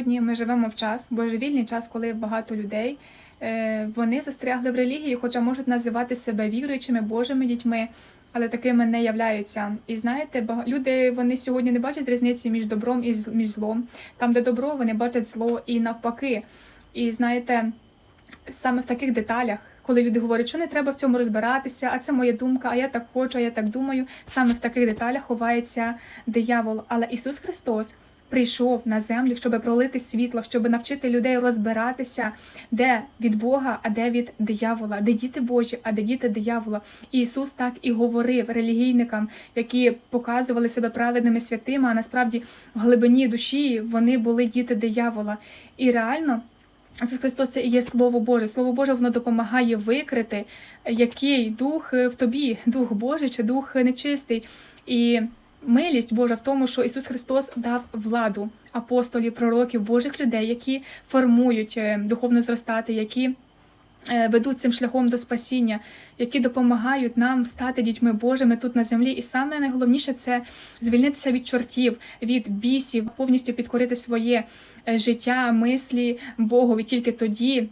Сьогодні ми живемо в час, божевільний час, коли багато людей е, вони застрягли в релігії, хоча можуть називати себе віруючими, Божими дітьми, але такими не являються. І знаєте, люди вони сьогодні не бачать різниці між добром і між злом. Там, де добро, вони бачать зло і навпаки. І знаєте, саме в таких деталях. Коли люди говорять, що не треба в цьому розбиратися, а це моя думка, а я так хочу, а я так думаю. Саме в таких деталях ховається диявол. Але Ісус Христос прийшов на землю, щоб пролити світло, щоб навчити людей розбиратися, де від Бога, а де від диявола, де діти Божі, а де діти диявола. І Ісус так і говорив релігійникам, які показували себе праведними святими, а насправді в глибині душі вони були діти диявола. І реально. Ісус Христос це і є Слово Боже. Слово Боже воно допомагає викрити, який дух в тобі, дух Божий чи дух нечистий. І милість Божа в тому, що Ісус Христос дав владу апостолів, пророків, Божих людей, які формують е, духовно зростати, які е, ведуть цим шляхом до спасіння, які допомагають нам стати дітьми Божими тут на землі. І саме найголовніше це звільнитися від чортів, від бісів, повністю підкорити своє е, життя, мислі Богові. Тільки тоді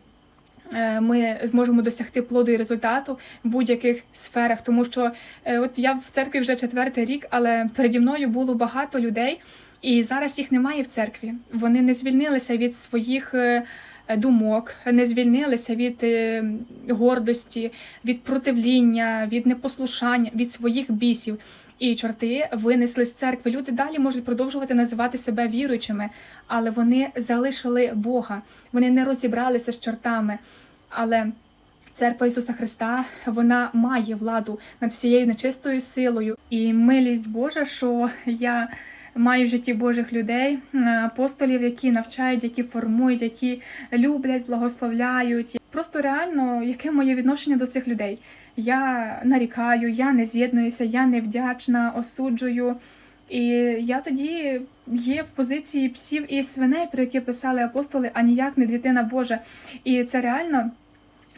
ми зможемо досягти плоду і результату в будь-яких сферах. Тому що е, от я в церкві вже четвертий рік, але переді мною було багато людей, і зараз їх немає в церкві. Вони не звільнилися від своїх. Думок не звільнилися від е, гордості, від противління, від непослушання, від своїх бісів. І чорти винесли з церкви. Люди далі можуть продовжувати називати себе віруючими, але вони залишили Бога. Вони не розібралися з чортами. Але церква Ісуса Христа вона має владу над всією нечистою силою. І милість Божа, що я маю в житті Божих людей, апостолів, які навчають, які формують, які люблять, благословляють. Просто реально, яке моє відношення до цих людей? Я нарікаю, я не з'єднуюся, я невдячна, осуджую. І я тоді є в позиції псів і свиней, про які писали апостоли, а ніяк не дитина Божа. І це реально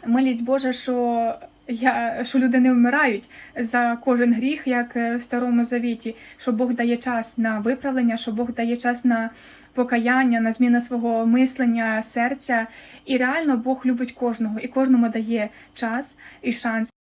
милість Божа, що я що люди не вмирають за кожен гріх, як е, в старому завіті, що Бог дає час на виправлення, що Бог дає час на покаяння, на зміну свого мислення, серця. І реально Бог любить кожного, і кожному дає час і шанс.